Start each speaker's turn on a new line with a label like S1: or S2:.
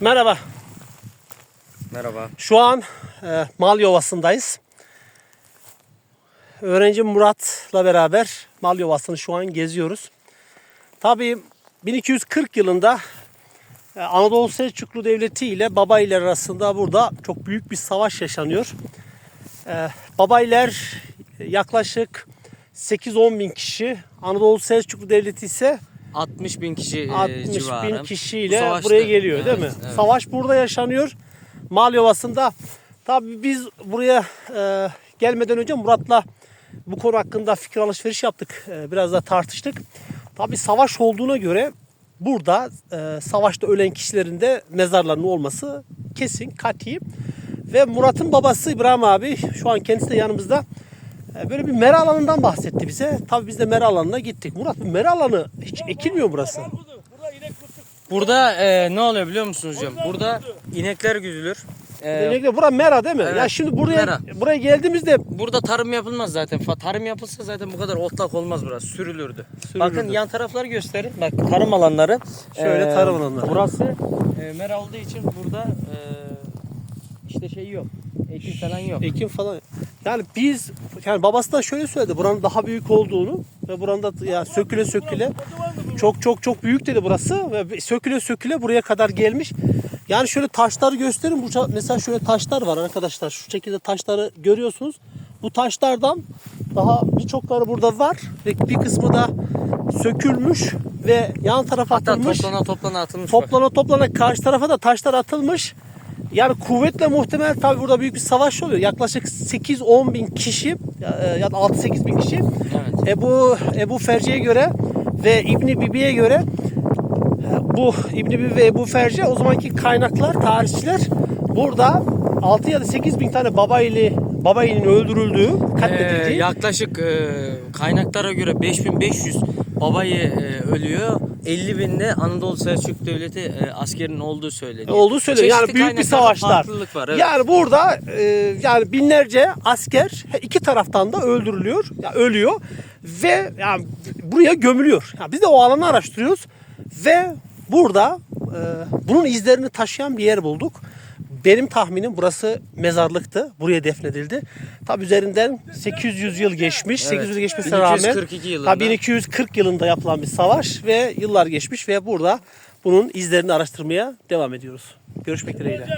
S1: Merhaba.
S2: Merhaba.
S1: Şu an e, Mal Yovası'ndayız. Öğrenci Murat'la beraber Mal Yovası'nı şu an geziyoruz. Tabii 1240 yılında e, Anadolu Selçuklu Devleti ile Babaylar arasında burada çok büyük bir savaş yaşanıyor. E, Babaylar yaklaşık 8-10 bin kişi. Anadolu Selçuklu Devleti ise
S2: 60 bin kişi e,
S1: 60
S2: civarı.
S1: bin kişiyle
S2: savaşta-
S1: buraya geliyor değil
S2: Evet,
S1: mi?
S2: evet.
S1: Savaş burada yaşanıyor. Mal Yovası'nda. Tabii biz buraya e, gelmeden önce Murat'la bu konu hakkında fikir alışveriş yaptık. E, biraz da tartıştık. Tabii savaş olduğuna göre burada e, savaşta ölen kişilerin de mezarlarının olması kesin, kati. Ve Murat'ın babası İbrahim abi şu an kendisi de yanımızda. E, Böyle bir mera alanından bahsetti bize. Tabii biz de mera alanına gittik. Murat bu mera alanı hiç ekilmiyor burası.
S2: Burada e, ne oluyor biliyor musunuz hocam? Burada inekler güdülür. E,
S1: Öncelikle bura mera değil mi?
S2: Evet,
S1: Ya şimdi buraya
S2: mera.
S1: buraya geldiğimizde
S2: burada tarım yapılmaz zaten. Fa- Tarım yapılsa zaten bu kadar otlak olmaz burası. Sürülürdü.
S1: Sürülürdü.
S2: Bakın yan tarafları gösterin. Bak tarım alanları.
S1: Şöyle tarım alanları.
S2: Burası e, mera olduğu için burada e, işte şey yok. Ekim falan yok.
S1: ekim falan. Yani biz yani babası da şöyle söyledi. Buranın daha büyük olduğunu ve buranın da ya söküle söküle çok çok çok büyük dedi burası ve söküle söküle buraya kadar gelmiş. Yani şöyle taşları gösterin. Burada mesela şöyle taşlar var arkadaşlar. Şu şekilde taşları görüyorsunuz. Bu taşlardan daha birçokları burada var ve bir kısmı da sökülmüş ve yan tarafa
S2: Hatta
S1: atılmış.
S2: toplana toplana atılmış.
S1: Toplana toplana karşı tarafa da taşlar atılmış. Yani kuvvetle muhtemel tabi burada büyük bir savaş oluyor. Yaklaşık 8-10 bin kişi ya ya da 6-8 bin kişi
S2: Evet.
S1: Ebu Ebu Ferci'ye göre ve İbni Bibi'ye göre e, bu İbni Bibi ve Ebu Ferci o zamanki kaynaklar, tarihçiler burada 6 ya da 8 bin tane babayili babayinin öldürüldüğü,
S2: Ee,
S1: katledildiği
S2: yaklaşık e, kaynaklara göre 5500 babayı e, ölüyor. 50 binde Anadolu Selçuk Devleti e, askerinin olduğu söyleniyor.
S1: olduğu söyleniyor. Yani büyük bir savaşlar.
S2: var. Evet.
S1: Yani burada e, yani binlerce asker iki taraftan da öldürülüyor, ya ölüyor ve yani buraya gömülüyor. Ya biz de o alanı araştırıyoruz ve burada e, bunun izlerini taşıyan bir yer bulduk. Benim tahminim burası mezarlıktı. Buraya defnedildi. Tabi üzerinden 800 yıl geçmiş.
S2: Evet.
S1: 800 yıl geçmesine rağmen
S2: 1242 yılında.
S1: tabii 1240 yılında yapılan bir savaş ve yıllar geçmiş ve burada bunun izlerini araştırmaya devam ediyoruz. Görüşmek dileğiyle.